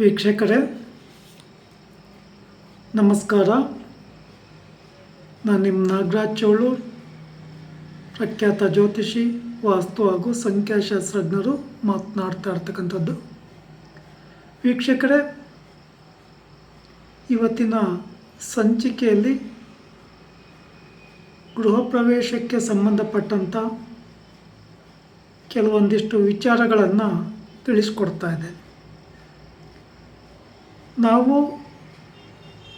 ವೀಕ್ಷಕರೇ, ನಮಸ್ಕಾರ. ನಾನು ನಿಮ್ಮ ನಾಗರಾಜ್ ಚೋಳು, ಪ್ರಖ್ಯಾತ ಜ್ಯೋತಿಷಿ, ವಾಸ್ತು ಹಾಗೂ ಸಂಖ್ಯಾಶಾಸ್ತ್ರಜ್ಞರು ಮಾತನಾಡ್ತಾ ಇರ್ತಕ್ಕಂಥದ್ದು. ವೀಕ್ಷಕರೇ, ಇವತ್ತಿನ ಸಂಚಿಕೆಯಲ್ಲಿ ಗೃಹ ಪ್ರವೇಶಕ್ಕೆ ಸಂಬಂಧಪಟ್ಟಂಥ ಕೆಲವೊಂದಿಷ್ಟು ವಿಚಾರಗಳನ್ನು ತಿಳಿಸ್ಕೊಡ್ತಾ ಇದೆ ನಾವು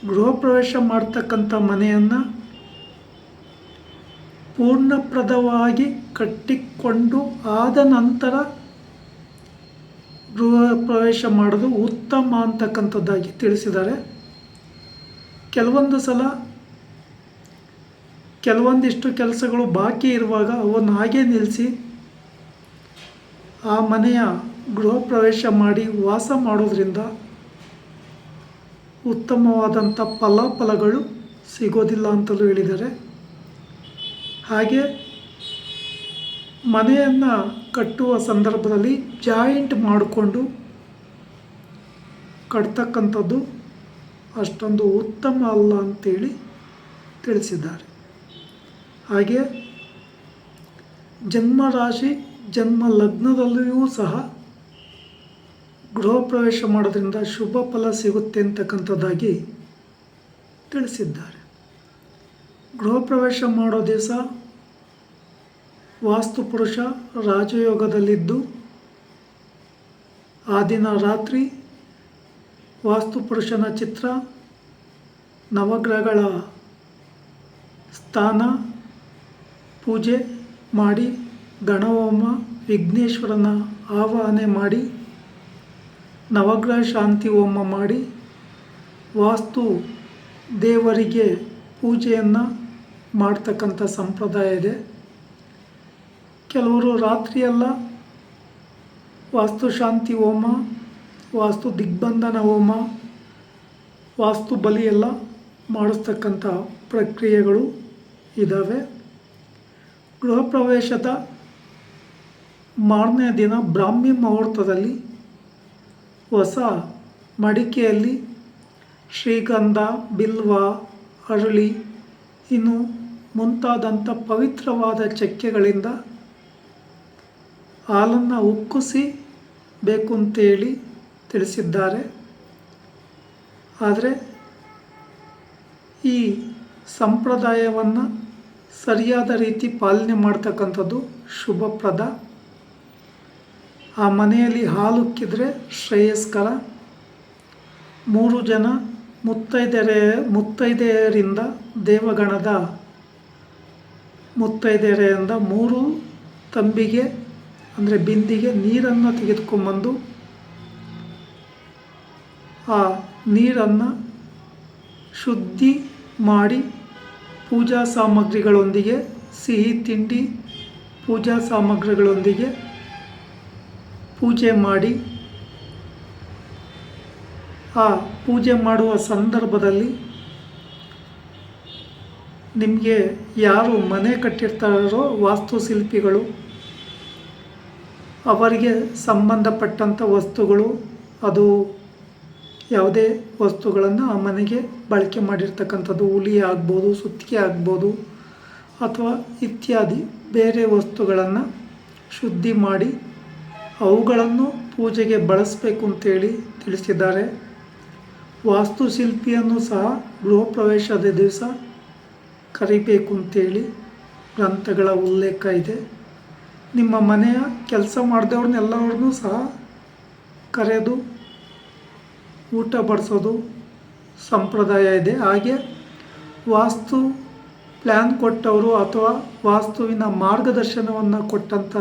ಗೃಹ ಪ್ರವೇಶ ಮಾಡ್ತಕ್ಕಂಥ ಮನೆಯನ್ನು ಪೂರ್ಣಪ್ರದವಾಗಿ ಕಟ್ಟಿಕೊಂಡು ಆದ ನಂತರ ಗೃಹ ಪ್ರವೇಶ ಮಾಡೋದು ಉತ್ತಮ ಅಂತಕ್ಕಂಥದ್ದಾಗಿ ತಿಳಿಸಿದ್ದಾರೆ. ಕೆಲವೊಂದು ಸಲ ಕೆಲವೊಂದಿಷ್ಟು ಕೆಲಸಗಳು ಬಾಕಿ ಇರುವಾಗ ಅವನ್ನು ಹಾಗೆ ನಿಲ್ಲಿಸಿ ಆ ಮನೆಯ ಗೃಹ ಪ್ರವೇಶ ಮಾಡಿ ವಾಸ ಮಾಡೋದ್ರಿಂದ ಉತ್ತಮವಾದಂಥ ಫಲಾಫಲಗಳು ಸಿಗೋದಿಲ್ಲ ಅಂತಲೂ ಹೇಳಿದ್ದಾರೆ. ಹಾಗೆ ಮನೆಯನ್ನು ಕಟ್ಟುವ ಸಂದರ್ಭದಲ್ಲಿ ಜಾಯಿಂಟ್ ಮಾಡಿಕೊಂಡು ಕಟ್ತಕ್ಕಂಥದ್ದು ಅಷ್ಟೊಂದು ಉತ್ತಮ ಅಲ್ಲ ಅಂತೇಳಿ ತಿಳಿಸಿದ್ದಾರೆ. ಹಾಗೆ ಜನ್ಮ ರಾಶಿ ಜನ್ಮ ಲಗ್ನದಲ್ಲಿಯೂ ಸಹ ಗೃಹ ಪ್ರವೇಶ ಮಾಡೋದ್ರಿಂದ ಶುಭ ಫಲ ಸಿಗುತ್ತೆ ಅಂತಕ್ಕಂಥದ್ದಾಗಿ ತಿಳಿಸಿದ್ದಾರೆ. ಗೃಹ ಪ್ರವೇಶ ಮಾಡೋ ದಿವಸ ವಾಸ್ತುಪುರುಷ ರಾಜಯೋಗದಲ್ಲಿದ್ದು, ಆ ದಿನ ರಾತ್ರಿ ವಾಸ್ತುಪುರುಷನ ಚಿತ್ರ, ನವಗ್ರಹಗಳ ಸ್ಥಾನ, ಪೂಜೆ ಮಾಡಿ, ಗಣಹೋಮ, ವಿಘ್ನೇಶ್ವರನ ಆವಾಹನೆ ಮಾಡಿ ನವಗ್ರಹ ಶಾಂತಿ ಹೋಮ ಮಾಡಿ ವಾಸ್ತು ದೇವರಿಗೆ ಪೂಜೆಯನ್ನು ಮಾಡ್ತಕ್ಕಂಥ ಸಂಪ್ರದಾಯ ಇದೆ. ಕೆಲವರು ರಾತ್ರಿಯೆಲ್ಲ ವಾಸ್ತು ಶಾಂತಿ ಹೋಮ, ವಾಸ್ತು ದಿಗ್ಬಂಧನ ಹೋಮ, ವಾಸ್ತು ಬಲಿ ಎಲ್ಲ ಮಾಡಿಸ್ತಕ್ಕಂಥ ಪ್ರಕ್ರಿಯೆಗಳು ಇದ್ದಾವೆ ಗೃಹ ಪ್ರವೇಶದ ಮಾರನೇ ದಿನ ಬ್ರಾಹ್ಮಿ ಮುಹೂರ್ತದಲ್ಲಿ ಹೊಸ ಮಡಿಕೆಯಲ್ಲಿ ಶ್ರೀಗಂಧ, ಬಿಲ್ವ, ಅರಳಿ, ಇನ್ನು ಮುಂತಾದಂಥ ಪವಿತ್ರವಾದ ಚಕ್ಕೆಗಳಿಂದ ಹಾಲನ್ನು ಉಕ್ಕುಸಿ ಬೇಕು ಅಂತೇಳಿ ತಿಳಿಸಿದ್ದಾರೆ. ಆದರೆ ಈ ಸಂಪ್ರದಾಯವನ್ನು ಸರಿಯಾದ ರೀತಿ ಪಾಲನೆ ಮಾಡ್ತಕ್ಕಂಥದ್ದು ಶುಭಪ್ರದ. ಆ ಮನೆಯಲ್ಲಿ ಹಾಲುಕ್ಕಿದ್ರೆ ಶ್ರೇಯಸ್ಕರ. ಮೂರು ಜನ ಮುತ್ತೈದೆರೆ, ಮುತ್ತೈದೆಯರಿಂದ ದೇವಗಣದ. ಮುತ್ತೈದೆರೆಯಿಂದ ಮೂರು ತಂಬಿಗೆ, ಅಂದರೆ ಬಿಂದಿಗೆ ನೀರನ್ನು ತೆಗೆದುಕೊಂಬಂದು ಆ ನೀರನ್ನು ಶುದ್ಧಿ ಮಾಡಿ ಪೂಜಾ ಸಾಮಗ್ರಿಗಳೊಂದಿಗೆ, ಸಿಹಿ ತಿಂಡಿ, ಪೂಜಾ ಸಾಮಗ್ರಿಗಳೊಂದಿಗೆ ಪೂಜೆ ಮಾಡಿ, ಆ ಪೂಜೆ ಮಾಡುವ ಸಂದರ್ಭದಲ್ಲಿ ನಿಮಗೆ ಯಾರು ಮನೆ ಕಟ್ಟಿರ್ತಾರೋ ವಾಸ್ತುಶಿಲ್ಪಿಗಳು, ಅವರಿಗೆ ಸಂಬಂಧಪಟ್ಟಂಥ ವಸ್ತುಗಳು, ಅದು ಯಾವುದೇ ವಸ್ತುಗಳನ್ನು ಆ ಮನೆಗೆ ಬಳಕೆ ಮಾಡಿರ್ತಕ್ಕಂಥದ್ದು, ಹುಲಿ ಆಗ್ಬೋದು, ಸುತ್ತಿಗೆ ಆಗ್ಬೋದು ಅಥವಾ ಇತ್ಯಾದಿ ಬೇರೆ ವಸ್ತುಗಳನ್ನು ಶುದ್ಧಿ ಮಾಡಿ ಅವುಗಳನ್ನು ಪೂಜೆಗೆ ಬಳಸಬೇಕು ಅಂತೇಳಿ ತಿಳಿಸಿದ್ದಾರೆ. ವಾಸ್ತುಶಿಲ್ಪಿಯನ್ನು ಸಹ ಗೃಹ ಪ್ರವೇಶದ ದಿವಸ ಕರಿಬೇಕು ಅಂತೇಳಿ ಗ್ರಂಥಗಳ ಉಲ್ಲೇಖ ಇದೆ. ನಿಮ್ಮ ಮನೆಯ ಕೆಲಸ ಮಾಡಿದವ್ರನ್ನೆಲ್ಲವ್ರನ್ನೂ ಸಹ ಕರೆದು ಊಟ ಬಡಿಸೋದು ಸಂಪ್ರದಾಯ ಇದೆ. ಹಾಗೆ ವಾಸ್ತು ಪ್ಲ್ಯಾನ್ ಕೊಟ್ಟವರು ಅಥವಾ ವಾಸ್ತುವಿನ ಮಾರ್ಗದರ್ಶನವನ್ನು ಕೊಟ್ಟಂಥ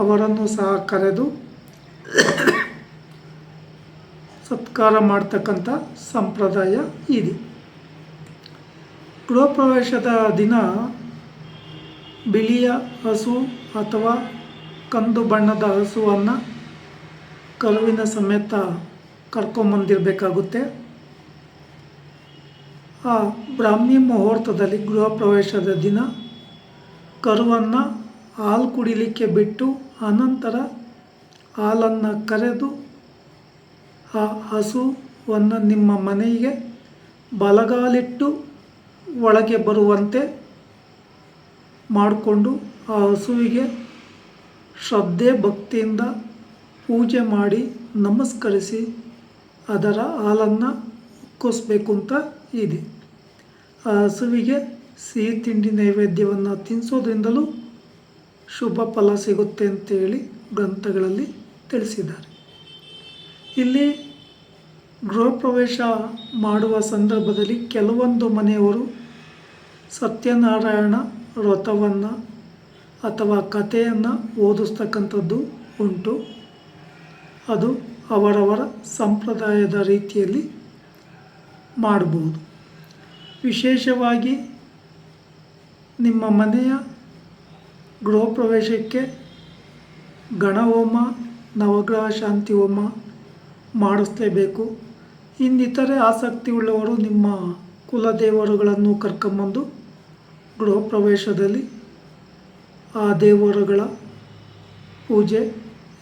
ಅವರನ್ನು ಸಹ ಕರೆದು ಸತ್ಕಾರ ಮಾಡ್ತಕ್ಕಂಥ ಸಂಪ್ರದಾಯ ಇದೆ. ಗೃಹ ಪ್ರವೇಶದ ದಿನ ಬಿಳಿಯ ಹಸು ಅಥವಾ ಕಂದು ಬಣ್ಣದ ಹಸುವನ್ನು ಕರುವಿನ ಸಮೇತ ಕರ್ಕೊಂಬಂದಿರಬೇಕಾಗುತ್ತೆ. ಆ ಬ್ರಾಹ್ಮಿ ಮುಹೂರ್ತದಲ್ಲಿ ಗೃಹ ಪ್ರವೇಶದ ದಿನ ಕರುವನ್ನು ಹಾಲು ಕುಡಿಲಿಕ್ಕೆ ಬಿಟ್ಟು ಅನಂತರ ಹಾಲನ್ನು ಕರೆದು ಆ ಹಸುವನ್ನು ನಿಮ್ಮ ಮನೆಗೆ ಬಲಗಾಲಿಟ್ಟು ಒಳಗೆ ಬರುವಂತೆ ಮಾಡಿಕೊಂಡು ಆ ಹಸುವಿಗೆ ಶ್ರದ್ಧೆ ಭಕ್ತಿಯಿಂದ ಪೂಜೆ ಮಾಡಿ ನಮಸ್ಕರಿಸಿ ಅದರ ಹಾಲನ್ನು ಉಕ್ಕಿಸ್ಬೇಕು ಅಂತ ಇದೆ. ಆ ಹಸುವಿಗೆ ಸಿಹಿ ತಿಂಡಿ ನೈವೇದ್ಯವನ್ನು ತಿನ್ನಿಸೋದ್ರಿಂದಲೂ ಶುಭ ಫಲ ಸಿಗುತ್ತೆ ಅಂತೇಳಿ ಗ್ರಂಥಗಳಲ್ಲಿ ತಿಳಿಸಿದ್ದಾರೆ. ಇಲ್ಲಿ ಗೃಹ ಪ್ರವೇಶ ಮಾಡುವ ಸಂದರ್ಭದಲ್ಲಿ ಕೆಲವೊಂದು ಮನೆಯವರು ಸತ್ಯನಾರಾಯಣ ವ್ರತವನ್ನು ಅಥವಾ ಕಥೆಯನ್ನು ಓದಿಸ್ತಕ್ಕಂಥದ್ದು ಉಂಟು. ಅದು ಅವರವರ ಸಂಪ್ರದಾಯದ ರೀತಿಯಲ್ಲಿ ಮಾಡಬಹುದು. ವಿಶೇಷವಾಗಿ ನಿಮ್ಮ ಮನೆಯ ಗೃಹ ಪ್ರವೇಶಕ್ಕೆ ಗಣಹೋಮ, ನವಗ್ರಹ ಶಾಂತಿ ಹೋಮ ಮಾಡಿಸ್ಲೇಬೇಕು ಇನ್ನಿತರೆ ಆಸಕ್ತಿ ಉಳ್ಳವರು ನಿಮ್ಮ ಕುಲದೇವರುಗಳನ್ನು ಕರ್ಕೊಂಬಂದು ಗೃಹ ಪ್ರವೇಶದಲ್ಲಿ ಆ ದೇವರುಗಳ ಪೂಜೆ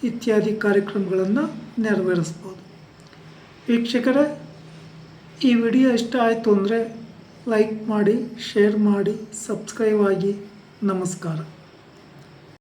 ಇತ್ಯಾದಿ ಕಾರ್ಯಕ್ರಮಗಳನ್ನು ನೆರವೇರಿಸ್ಬೋದು ವೀಕ್ಷಕರೇ, ಈ ವಿಡಿಯೋ ಇಷ್ಟ ಆಯಿತು ಅಂದರೆ ಲೈಕ್ ಮಾಡಿ, ಶೇರ್ ಮಾಡಿ, ಸಬ್ಸ್ಕ್ರೈಬ್ ಆಗಿ. ನಮಸ್ಕಾರ.